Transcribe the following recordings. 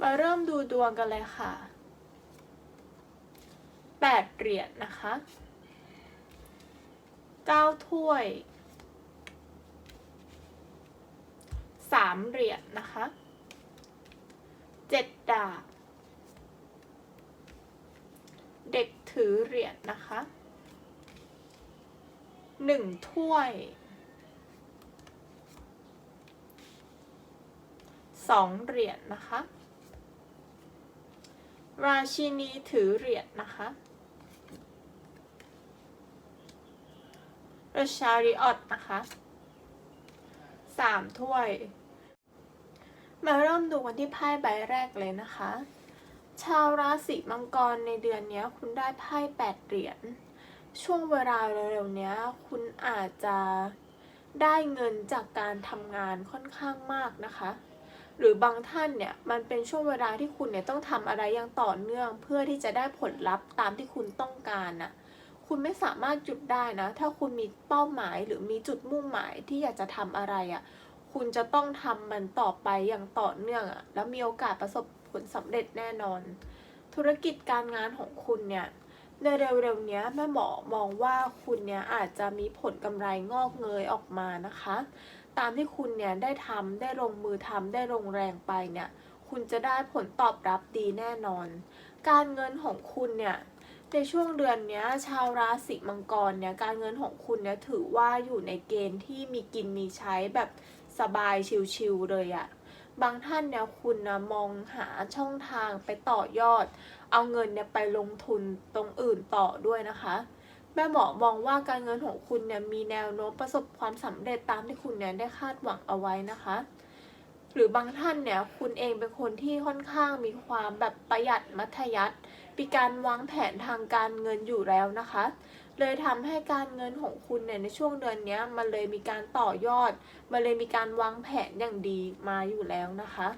มาเริ่มดูดวงกันเลยค่ะแปดเหรียญนะคะเก้าถ้วยสามเหรียญนะคะเจ็ดดาบ เด็กถือเหรียญนะคะหนึ่งถ้วยสองเหรียญนะคะ ราชินีถือเหรียญนะคะราชาริออตนะคะสามถ้วย มาเริ่มดูกันที่ไพ่ใบแรกเลยนะคะ ชาวราศีมังกรในเดือนนี้คุณได้ไพ่แปดเหรียญ ช่วงเวลาเร็วๆนี้คุณอาจจะได้เงินจากการทำงานค่อนข้างมากนะคะ หรือบางท่านเนี่ยมันเป็นช่วงเวลาที่คุณเนี่ยต้องทำอะไรอย่างต่อเนื่อง เพื่อที่จะได้ผลลัพธ์ตามที่คุณต้องการน่ะคุณไม่สามารถหยุดได้นะ ถ้าคุณมีเป้าหมายหรือมีจุดมุ่งหมายที่อยากจะทำอะไรอะ่ะคุณจะต้องทำมันต่อไปอย่างต่อเนื่องอะ่ะแล้วมีโอกาสประสบผลสำเร็จแน่นอน ธุรกิจการงานของคุณเนี่ยในเร็วๆนี้แม่หมอมองว่าคุณเนี่ยอาจจะมีผลกำไรงอกเงยออกมานะคะ ตามที่คุณเนี่ยได้ทำได้ลงมือทำได้ลงแรงไปเนี่ย คุณจะได้ผลตอบรับดีแน่นอน การเงินของคุณเนี่ยในช่วงเดือนนี้ชาวราศีมังกรเนี่ยการเงินของคุณเนี่ยถือว่าอยู่ในเกณฑ์ที่มีกินมีใช้แบบสบายชิวๆเลยอะบางท่านเนี่ยคุณนะมองหาช่องทางไปต่อยอด เอาเงินเนี่ยไปลงทุนตรงอื่นต่อด้วยนะคะ แม่หมอมองว่าการเงินของคุณเนี่ยมีแนวโน้มประสบความสำเร็จตามที่คุณเนี่ยได้คาดหวังเอาไว้นะคะ หรือบางท่านเนี่ยคุณเองเป็นคนที่ค่อนข้างมีความแบบประหยัดมัธยัสถ์มีการวางแผนทางการเงินอยู่แล้วนะคะ เลยทำให้การเงินของคุณเนี่ยในช่วงเดือนนี้มันเลยมีการต่อยอด มันเลยมีการวางแผนอย่างดีมาอยู่แล้วนะคะ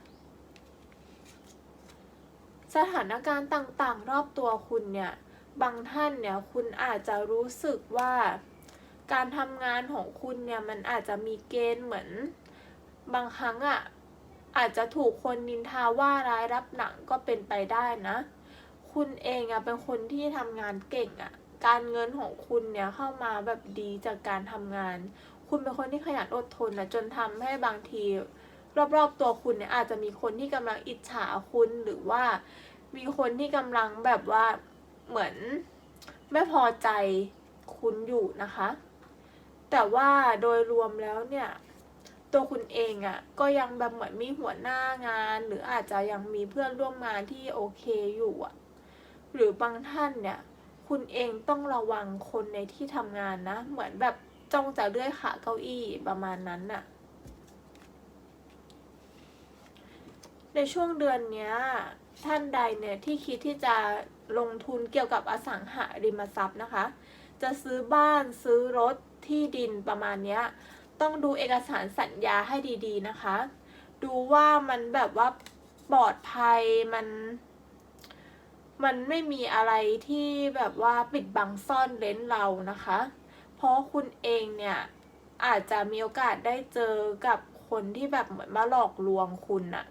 สถานการณ์ต่างๆ รอบตัวคุณเนี่ย บางท่านเนี่ยคุณอาจจะรู้สึกว่าการทำงานของคุณเนี่ยมันอาจจะมีเกณฑ์เหมือน บางครั้งอะ่ะอาจจะถูกคนนินทาว่าร้ายรับหลังก็เป็นไปได้นะ คุณเองอะเป็นคนที่ทำงานเก่งอะการเงินของคุณเนี่ยเข้ามาแบบดีจากการทำงาน คุณเป็นคนที่ขยันอดทนนะจนทำให้บางที รอบๆตัวคุณเนี่ยอาจจะมีคนที่กำลังอิจฉาคุณหรือว่ามีคนที่กำลังแบบว่า เหมือนไม่พอใจคุณอยู่นะคะ แต่ว่าโดยรวมแล้วเนี่ย ตัวคุณเองอะ่ะก็ยังแบบเหมือนมีหัวหน้างาน หรืออาจจะยังมีเพื่อนร่วมงานที่โอเคอยู่อะ่ะหรือบางท่านเนี่ย คุณเองต้องระวังคนในที่ทำงานนะ เหมือนแบบจ้องจะเลื่อยขาเก้าอี้ประมาณนั้นน่ะในช่วงเดือนเนี้ยท่านใดเนี่ยที่คิดที่จะ ลงทุนเกี่ยวกับอสังหาริมทรัพย์นะคะ จะซื้อบ้านซื้อรถที่ดินประมาณนี้ต้องดูเอกสารสัญญาให้ดีๆนะคะ ดูว่ามันแบบว่าปลอดภัยมันมันไม่มีอะไรที่แบบว่าปิดบังซ่อนเร้นเรานะคะ เพราะคุณเองเนี่ยอาจจะมีโอกาสได้เจอกับคนที่แบบเหมือนมาหลอกลวงคุณอะ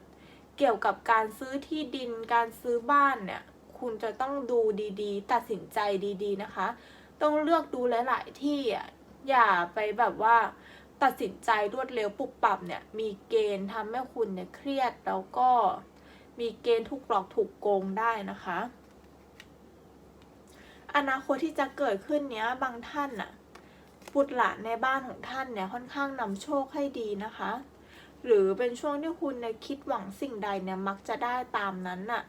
เกี่ยวกับการซื้อที่ดินการซื้อบ้านเนี่ย คุณจะต้องดูดีๆ ตัดสินใจดีๆนะคะ ต้องเลือกดูหลาย ๆ ที่อะอย่าไปแบบว่า ตัดสินใจรวดเร็วปุบปับเนี่ยมีเกณฑ์ทำให้คุณเนี่ยเครียดแล้วก็มีเกณฑ์ถูกหลอกถูกโกงได้นะคะ อนาคตที่จะเกิดขึ้นเนี้ยบางท่านน่ะบุตรหลานในบ้านของท่านเนี่ยค่อนข้างนำโชคให้ดีนะคะ หรือเป็นช่วงที่คุณเนี่ยคิดหวังสิ่งใดเนี่ยมักจะได้ตามนั้นน่ะ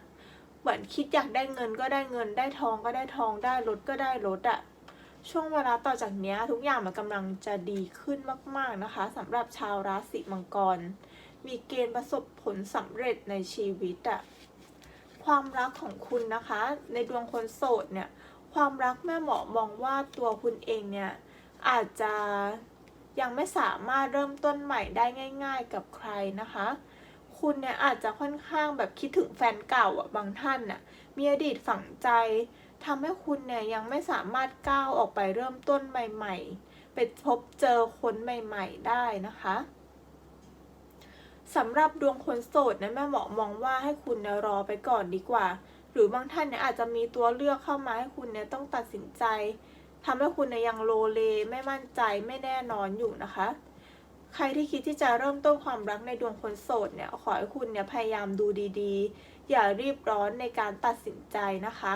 เหมือนคิดอยากได้เงินก็ได้เงินได้ทองก็ได้ทองได้รถก็ได้รถอะช่วงเวลาต่อจากนี้ทุกอย่างมันกำลังจะดีขึ้นมาก ๆนะคะสำหรับชาวราศีมังกร มีเกณฑ์ประสบผลสำเร็จในชีวิตอะความรักของคุณนะคะ ในดวงคนโสดเนี่ยความรักแม่หมอมองว่าตัวคุณเองเนี่ยอาจจะยังไม่สามารถเริ่มต้นใหม่ได้ง่าย ๆ กับใครนะคะ คุณเนี่ยอาจจะค่อนข้างแบบคิดถึงแฟนเก่าอะบางท่านน่ะมีอดีตฝังใจทำให้คุณเนี่ยยังไม่สามารถก้าวออกไปเริ่มต้นใหม่ ๆ ไปพบเจอคนใหม่ ๆ ได้นะคะสำหรับดวงคนโสดนะแม่หมอมองว่าให้คุณเนี่ยรอไปก่อนดีกว่า หรือบางท่านเนี่ยอาจจะมีตัวเลือกเข้ามาให้คุณเนี่ยต้องตัดสินใจทำให้คุณเนี่ยยังโลเลไม่มั่นใจไม่แน่นอนอยู่นะคะ ใครที่คิดที่จะเริ่มต้นความรักในดวงคนโสดเนี่ยขอให้คุณเนี่ยพยายามดูดีๆ อย่ารีบร้อนในการตัดสินใจนะคะ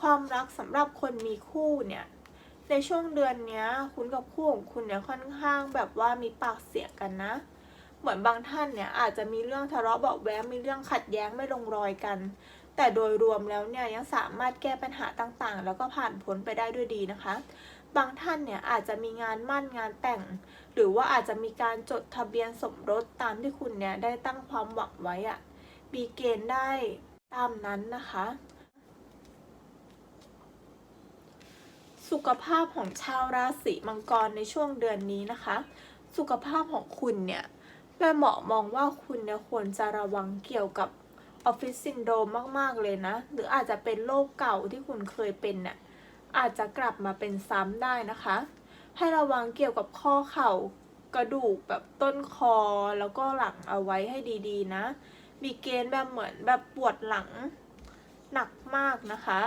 ความรักสำหรับคนมีคู่เนี่ยในช่วงเดือนนี้คุณกับคู่ของคุณเนี่ยค่อนข้างแบบว่ามีปากเสียงกันนะ เหมือนบางท่านเนี่ยอาจจะมีเรื่องทะเลาะเบาะแว้งมีเรื่องขัดแย้งไม่ลงรอยกัน แต่โดยรวมแล้วเนี่ยยังสามารถแก้ปัญหาต่างๆ แล้วก็ผ่านพ้นไปได้ด้วยดีนะคะ บางท่านเนี่ยอาจจะมีงานมั่นงานแต่ง หรือว่าอาจจะมีการจดทะเบียนสมรสตามที่คุณเนี่ยได้ตั้งความหวังไว้อะมีเกณฑ์ได้ตามนั้นนะคะ สุขภาพของชาวราศีมังกรในช่วงเดือนนี้นะคะ สุขภาพของคุณเนี่ยแม่หมอมองว่าคุณเนี่ยควรจะระวังเกี่ยวกับออฟฟิศซินโดรมมาก ๆ เลยนะ หรืออาจจะเป็นโรคเก่าที่คุณเคยเป็นเนี่ยอาจจะกลับมาเป็นซ้ำได้นะคะ ให้ระวังเกี่ยวกับข้อเข่ากระดูกแบบต้นคอแล้วก็หลังเอาไว้ให้ดีๆนะ มีเกณฑ์แบบเหมือนแบบปวดหลังหนักมากนะคะ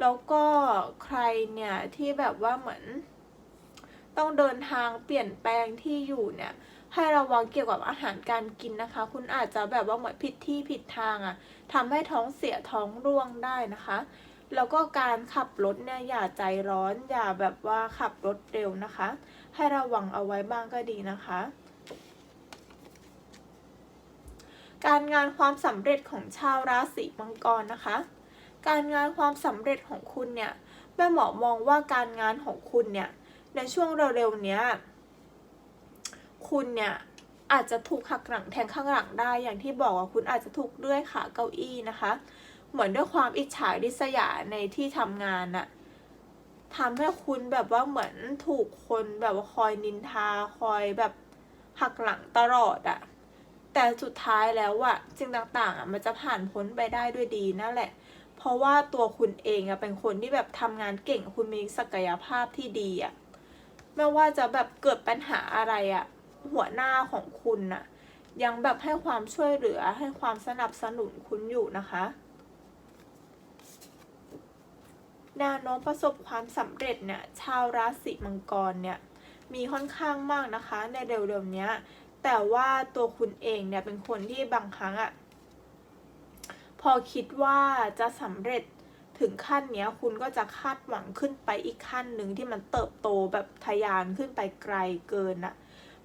แล้วก็ใครเนี่ยที่แบบว่าเหมือน ต้องเดินทางเปลี่ยนแปลงที่อยู่เนี่ยให้ระวังเกี่ยวกับอาหารการกินนะคะ คุณอาจจะแบบว่าเหมือนผิดที่ผิดทางอะ่ะทำให้ท้องเสียท้องร่วงได้นะคะ แล้วก็การขับรถเนี่ยอย่าใจร้อนอย่าแบบว่าขับรถเร็วนะคะ ให้ระวังเอาไว้บ้างก็ดีนะคะ การงานความสำเร็จของชาวราศีมังกรนะคะ การงานความสำเร็จของคุณเนี่ยแม่หมอมองว่าการงานของคุณเนี่ยในช่วงเร็วๆเนี้ยคุณเนี่ยอาจจะถูกหักหลังแทงข้างหลังได้อย่างที่บอกว่าคุณอาจจะถูกเลื่อยขาเก้าอี้นะคะ เหมือนด้วยความอิจฉาริษยาในที่ทำงานน่ะทำให้คุณแบบว่าเหมือนถูกคนแบบว่าคอยนินทาคอยแบบหักหลังตลอดอะแต่สุดท้ายแล้วอะสิ่งต่างๆอะมันจะผ่านพ้นไปได้ด้วยดีนั่นแหละ เพราะว่าตัวคุณเองอะเป็นคนที่แบบทำงานเก่งคุณมีศักยภาพที่ดีอะไม่ว่าจะแบบเกิดปัญหาอะไรอะหัวหน้าของคุณน่ะยังแบบให้ความช่วยเหลือให้ความสนับสนุนคุณอยู่นะคะ แนวโน้มประสบความสำเร็จเนี่ยชาวราศีมังกรเนี่ยมีค่อนข้างมากนะคะในเร็วๆเนี้แต่ว่าตัวคุณเองเนี่ยเป็นคนที่บางครั้งอะพอคิดว่าจะสำเร็จถึงขั้นเนี้ยคุณก็จะคาดหวังขึ้นไปอีกขั้นหนึ่งที่มันเติบโตแบบทะยานขึ้นไปไกลเกินอะ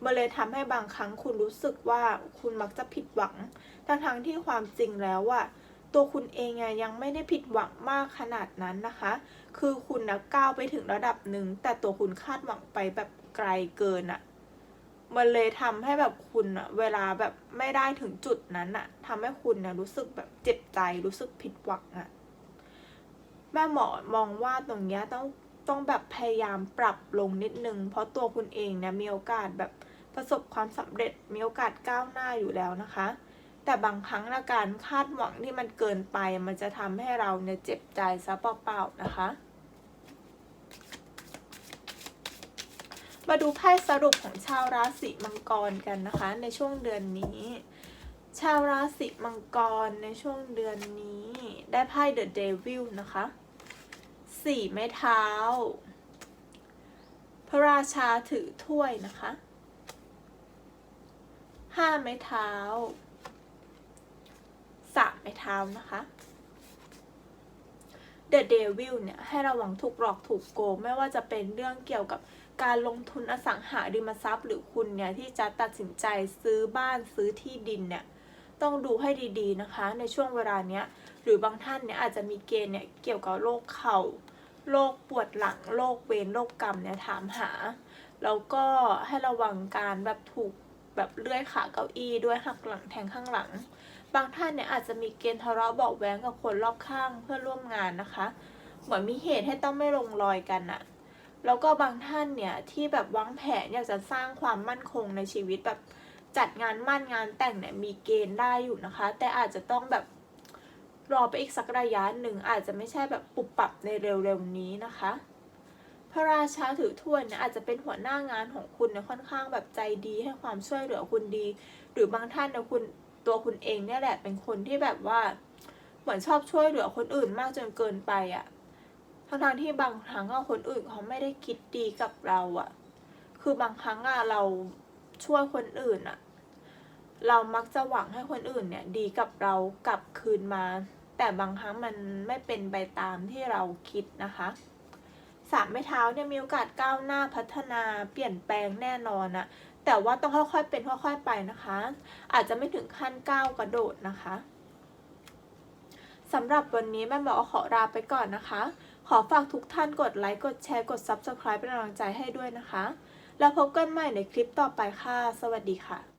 มันเลยทำให้บางครั้งคุณรู้สึกว่าคุณมักจะผิดหวังทั้งๆที่ความจริงแล้วอะ ตัวคุณเองยังไม่ได้ผิดหวังมากขนาดนั้นนะคะ คือคุณนะก้าวไปถึงระดับหนึ่ง แต่ตัวคุณคาดหวังไปแบบไกลเกินอะมันเลยทำให้แบบคุณอะเวลาแบบไม่ได้ถึงจุดนั้นอะทำให้คุณนะรู้สึกแบบเจ็บใจรู้สึกผิดหวังอะแม่หมอมองว่าตรงนี้ต้องต้องแบบพยายามปรับลงนิดนึง เพราะตัวคุณเองเนี่ยมีโอกาสแบบประสบความสำเร็จมีโอกาสก้าวหน้าอยู่แล้วนะคะ แต่บางครั้งละการคาดหวังที่มันเกินไป มันจะทำให้เราเนี่ยเจ็บใจซะเปล่าๆนะคะ มาดูไพ่สรุปของชาวราศีมังกรกันนะคะ ในช่วงเดือนนี้ ชาวราศีมังกรในช่วงเดือนนี้ ได้ไพ่เดอะเดวิลนะคะสี่ไม้เท้า พระราชาถือถ้วยนะคะห้าไม้เท้า สามไม้เท้านะคะ The Devil เนี่ยให้ระวังถูกหลอกถูกโกงไม่ว่าจะเป็นเรื่องเกี่ยวกับการลงทุนอสังหาริมทรัพย์หรือคุณเนี่ยที่จะตัดสินใจซื้อบ้านซื้อที่ดินเนี่ยต้องดูให้ดีๆนะคะ ในช่วงเวลาเนี้ยหรือบางท่านเนี่ยอาจจะมีเกณฑ์เนี่ยเกี่ยวกับโรคเข่าโรคปวดหลังโรคเวรโรคกรรมเนี่ยถามหา แล้วก็ให้ระวังการแบบถูกแบบเลื่อยขาเก้าอี้ด้วยหักหลังแทงข้างหลัง บางท่านเนี่ยอาจจะมีเกณฑ์ทะเลาะเบาะแว้งกับคนรอบข้างเพื่อร่วมงานนะคะ เหมือนมีเหตุให้ต้องไม่ลงรอยกันอะแล้วก็บางท่านเนี่ยที่แบบวางแผนอยากจะสร้างความมั่นคงในชีวิตแบบจัดงานมั่นงานแต่งเนี่ยมีเกณฑ์ได้อยู่นะคะ แต่อาจจะต้องแบบรอไปอีกสักระยะหนึ่งอาจจะไม่ใช่แบบปุบปับในเร็วๆนี้นะคะพพระราชาถือถ้วยเนี่ยอาจจะเป็นหัวหน้างานของคุณเนี่ยค่อนข้างแบบใจดีให้ความช่วยเหลือคุณดี หรือบางท่านเนี่ยคุณ ตัวคุณเองเนี่ยแหละเป็นคนที่แบบว่า เหมือนชอบช่วยเหลือคนอื่นมากจนเกินไปอะ่ะทั้งๆที่บางครั้งคนอื่นเขาไม่ได้คิดดีกับเราอะ่ะ คือบางครั้งอะเราช่วยคนอื่นอะ่ะ เรามักจะหวังให้คนอื่นเนี่ย ดีกับเรากลับคืนมา แต่บางครั้งมันไม่เป็นไปตามที่เราคิดนะคะสามไม้เท้าเนี่ยมีโอกาสก้าวหน้าพัฒนาเปลี่ยนแปลงแน่นอนอะ แต่ว่าต้องค่อยๆเป็นค่อยๆไปนะคะ อาจจะไม่ถึงขั้นก้าวกระโดดนะคะสำหรับวันนี้แม่หมอขอลาไปก่อนนะคะ ขอฝากทุกท่านกดไลค์ กดแชร์ กด Subscribe เป็นกำลังใจให้ด้วยนะคะ แล้วพบกันใหม่ในคลิปต่อไปค่ะ สวัสดีค่ะ